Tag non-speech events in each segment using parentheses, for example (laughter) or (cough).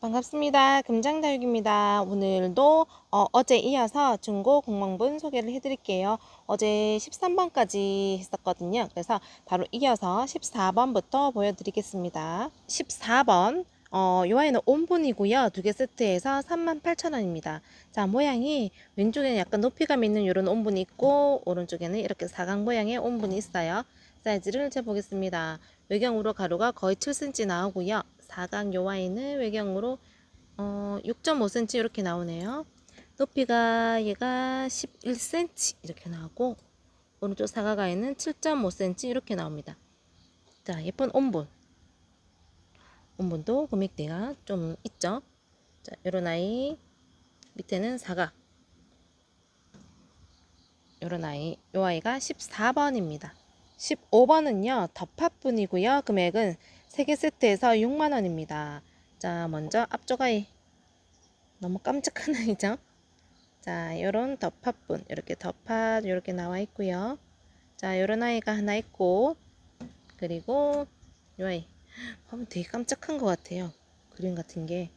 반갑습니다. 금장다육입니다. 오늘도 어, 제 이어서 중고 공무원 소개를 해드릴게요. 어제 13번까지 했었거든요. 그래서 바로 이어서 14번부터 보여드리겠습니다. 14번 어, 요 아이는 온분이고요. 두 개 세트에서 38,000원입니다. 자, 모양이 왼쪽에는 약간 높이감 있는 이런 온분이 있고 오른쪽에는 이렇게 사각 모양의 온분이 있어요. 사이즈를 재보겠습니다. 외경으로 가루가 거의 7cm 나오고요. 사각 요 아이는 외경으로 어, 6.5cm 이렇게 나오네요. 높이가 얘가 11cm 이렇게 나오고 오른쪽 사각 아이는 7.5cm 이렇게 나옵니다. 자, 예쁜 온분. 온분도 금액대가 좀 있죠. 자, 요런 아이 밑에는 사각. 요런 아이, 요 아이가 14번입니다. 15번은요, 덮합분이고요. 금액은 3개 세트에서 6만원입니다. 자, 먼저 앞쪽 아이. 너무 깜찍한 (laughs) 아이죠? 자, 요런 덮합분. 이렇게 덮합, 이렇게 나와 있고요. 자, 요런 아이가 하나 있고, 그리고 요 아이. 보면 되게 깜짝한 것 같아요. 그림 같은 게.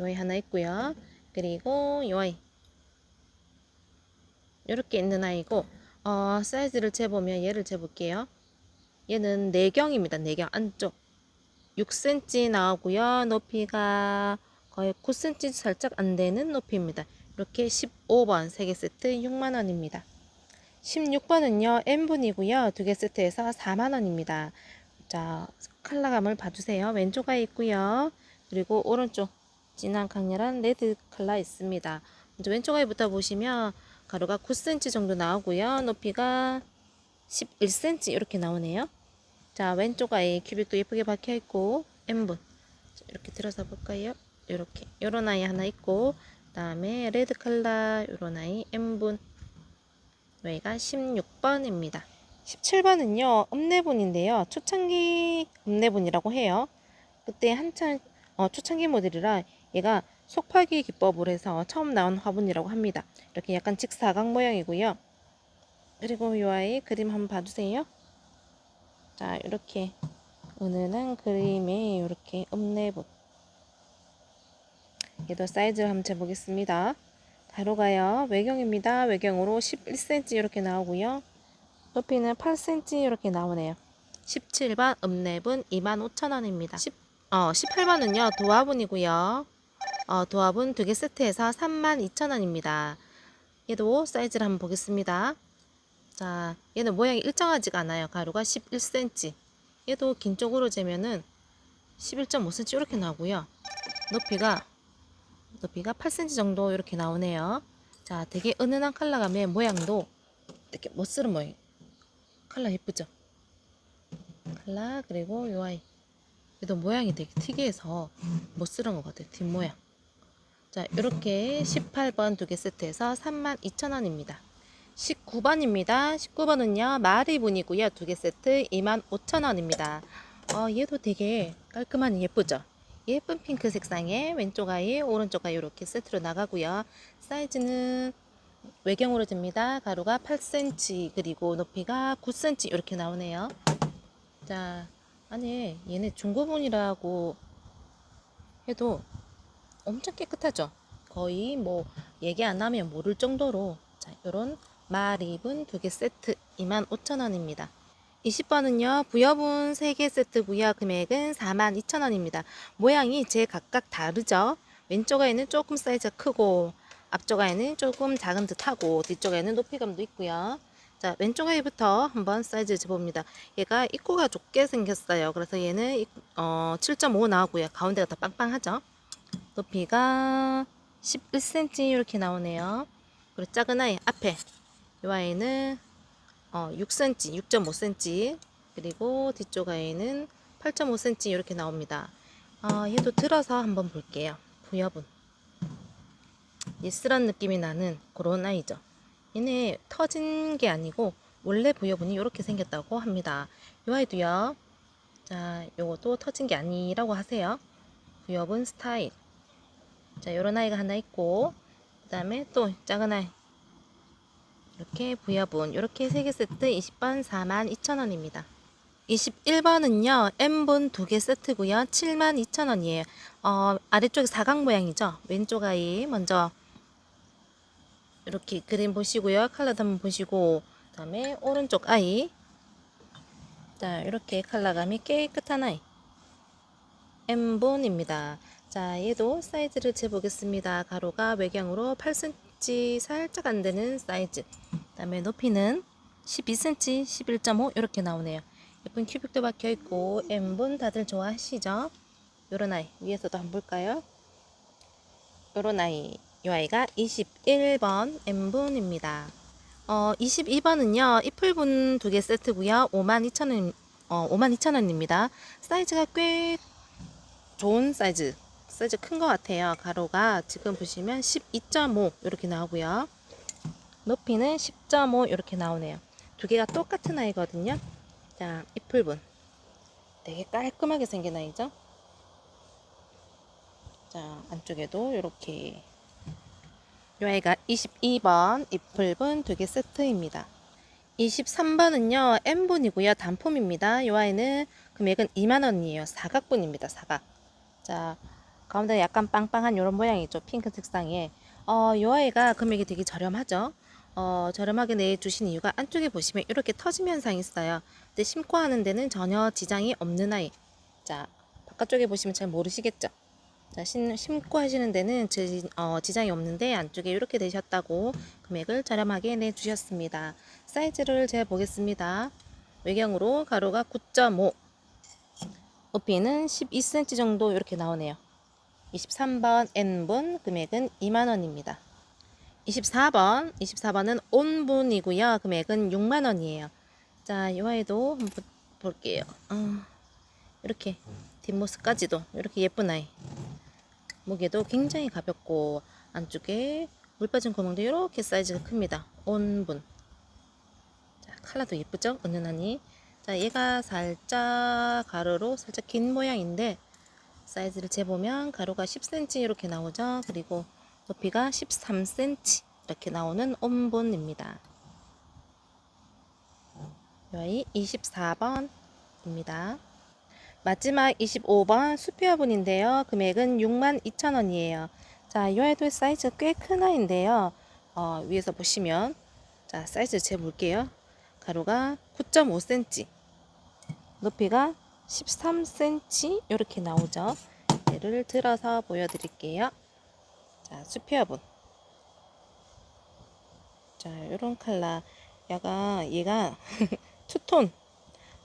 요 아이 하나 있고요. 그리고 요 아이. 요렇게 있는 아이고, 어, 사이즈를 재보면 얘를 재볼게요. 얘는 내경입니다. 내경 안쪽. 6cm 나오고요. 높이가 거의 9cm 살짝 안 되는 높이입니다. 이렇게 15번 3개 세트 6만원입니다. 16번은요. N분이고요. 두개 세트에서 4만원입니다. 자, 컬러감을 봐주세요. 왼쪽 아이 있고요. 그리고 오른쪽 진한 강렬한 레드 컬러 있습니다. 먼저 왼쪽 아이부터 보시면 가루가 9cm 정도 나오고요. 높이가 11cm 이렇게 나오네요. 자, 왼쪽 아이 큐빅도 예쁘게 박혀 있고 N분 자, 이렇게 들어서 볼까요? 이렇게 요런 아이 하나 있고 그 다음에 레드 컬러 요런 아이 N분 여기가 16번입니다. 17번은요 읍내분인데요 초창기 읍내분이라고 해요. 그때 한참 어, 초창기 모델이라 얘가 속파기 기법으로 해서 처음 나온 화분이라고 합니다. 이렇게 약간 직사각 모양이고요. 그리고 이 아이 그림 한번 봐주세요. 자, 이렇게 은은한 그림에 이렇게 읍내분. 얘도 사이즈를 한번 재보겠습니다. 가로가요. 외경입니다. 외경으로 11cm 이렇게 나오고요. 높이는 8cm 이렇게 나오네요. 17번 읍내분 25,000원입니다. 10, 어, 18번은요. 도화분이고요. 어, 도화분 두 개 세트에서 32,000원입니다. 얘도 사이즈를 한번 보겠습니다. 자, 얘는 모양이 일정하지가 않아요. 가루가 11cm. 얘도 긴 쪽으로 재면은 11.5cm 이렇게 나오고요. 높이가 높이가 8cm 정도 이렇게 나오네요. 자, 되게 은은한 컬러감의 모양도 이렇게 멋스런 모양. 컬러 예쁘죠? 컬러 그리고 요 아이. 얘도 모양이 되게 특이해서 멋스러운 것 같아요. 뒷모양. 자, 이렇게 18번 두 개 세트에서 32,000원입니다. 19번입니다. 19번은요, 마리분이고요. 두 개 세트 25,000원입니다. 어, 얘도 되게 깔끔하니 예쁘죠? 예쁜 핑크 색상의 왼쪽 아이, 오른쪽 아이 이렇게 세트로 나가고요. 사이즈는 외경으로 됩니다. 가루가 8cm, 그리고 높이가 9cm 이렇게 나오네요. 자, 아니, 얘네 중고분이라고 해도 엄청 깨끗하죠? 거의 뭐 얘기 안 하면 모를 정도로 자, 요런 마립은 두개 세트 25,000원입니다. 20번은요, 부여분 3개 세트고요. 금액은 42,000원입니다. 모양이 제 각각 다르죠? 왼쪽 아이는 조금 사이즈가 크고, 앞쪽 아이는 조금 작은 듯하고, 뒤쪽 아이는 높이감도 있고요. 자, 왼쪽 아이부터 한번 사이즈 재봅니다. 얘가 입구가 좁게 생겼어요. 그래서 얘는 어, 7.5 나오고요. 가운데가 더 빵빵하죠? 높이가 11cm 이렇게 나오네요. 그리고 작은 아이 앞에 이 아이는 어, 6cm, 6.5cm 그리고 뒤쪽 아이는 8.5cm 이렇게 나옵니다. 어, 얘도 들어서 한번 볼게요. 부여분 예스란 느낌이 나는 그런 아이죠. 얘네 터진 게 아니고 원래 부여분이 이렇게 생겼다고 합니다. 이 아이도요. 자, 요것도 터진 게 아니라고 하세요. 부여분 스타일. 자, 요런 아이가 하나 있고 그 다음에 또 작은 아이 이렇게 부여분 이렇게 세개 세트 20번 42,000원입니다. 21번은요, N분 두개 세트고요. 72,000원이에요. 어, 아래쪽에 사각 모양이죠. 왼쪽 아이 먼저 이렇게 그림 보시고요. 컬러도 한번 보시고 그 다음에 오른쪽 아이 자, 이렇게 컬러감이 깨끗한 아이 N분입니다. 자, 얘도 사이즈를 재보겠습니다. 가로가 외경으로 8cm 살짝 안 되는 사이즈. 그 다음에 높이는 12cm, 11.5 이렇게 나오네요. 예쁜 큐빅도 박혀 있고 N분 다들 좋아하시죠? 요런 아이 위에서도 한번 볼까요? 요런 아이 이 아이가 21번 N분입니다. 어, 22번은요 이플분 두 개 세트고요 52,000원 어, 52,000원입니다. 사이즈가 꽤 좋은 사이즈 사이즈 큰 것 같아요. 가로가 지금 보시면 12.5 이렇게 나오고요. 높이는 10.5 이렇게 나오네요. 두 개가 똑같은 아이거든요. 자, 이풀분. 되게 깔끔하게 생긴 아이죠? 자, 안쪽에도 이렇게. 이 아이가 22번 이풀분 두 개 세트입니다. 23번은요, N분이고요. 단품입니다. 이 아이는 금액은 2만원이에요. 사각분입니다. 사각. 자, 가운데 약간 빵빵한 이런 모양이죠. 핑크 색상에. 어, 이 아이가 금액이 되게 저렴하죠. 어, 저렴하게 내주신 이유가 안쪽에 보시면 이렇게 터짐 현상이 있어요. 근데 심고 하는 데는 전혀 지장이 없는 아이. 자, 바깥쪽에 보시면 잘 모르시겠죠? 자, 심, 심고 하시는 데는 지, 어, 지장이 없는데 안쪽에 이렇게 되셨다고 금액을 저렴하게 내주셨습니다. 사이즈를 재 보겠습니다. 외경으로 가로가 9.5, 높이는 12cm 정도 이렇게 나오네요. 23번 N분 금액은 2만원입니다. 24번, 24번은 온분이고요. 금액은 6만 원이에요. 자, 이 아이도 한번 보- 볼게요. 어, 이렇게 뒷모습까지도 이렇게 예쁜 아이. 무게도 굉장히 가볍고 안쪽에 물 빠진 구멍도 이렇게 사이즈가 큽니다. 온분. 자, 컬러도 예쁘죠? 은은하니. 자, 얘가 살짝 가로로 살짝 긴 모양인데 사이즈를 재보면 가로가 10cm 이렇게 나오죠. 그리고 높이가 13cm 이렇게 나오는 온분입니다. 여기 24번입니다. 마지막 25번 수피화분인데요. 금액은 62,000원이에요. 자, 이 아이도 사이즈 꽤 큰 아이인데요. 어, 위에서 보시면 자, 사이즈 재볼게요. 가로가 9.5cm, 높이가 13cm 이렇게 나오죠. 얘를 들어서 보여드릴게요. 자, 수피화분. 자, 요런 컬러. 얘가, 얘가 (laughs) 투톤.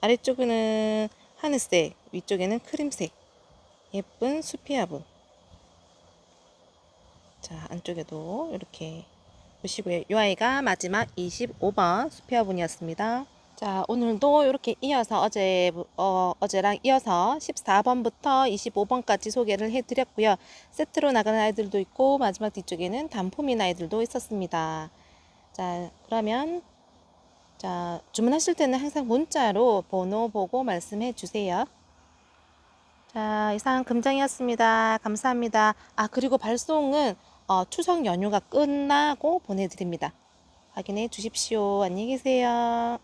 아래쪽에는 하늘색, 위쪽에는 크림색. 예쁜 수피화분. 자, 안쪽에도 이렇게 보시고요. 이 아이가 마지막 25번 수피화분이었습니다. 자, 오늘도 이렇게 이어서 어제, 어, 어제랑 이어서 14번부터 25번까지 소개를 해드렸고요. 세트로 나가는 아이들도 있고, 마지막 뒤쪽에는 단품인 아이들도 있었습니다. 자, 그러면, 자, 주문하실 때는 항상 문자로 번호 보고 말씀해 주세요. 자, 이상 금장이었습니다. 감사합니다. 아, 그리고 발송은 어, 추석 연휴가 끝나고 보내드립니다. 확인해 주십시오. 안녕히 계세요.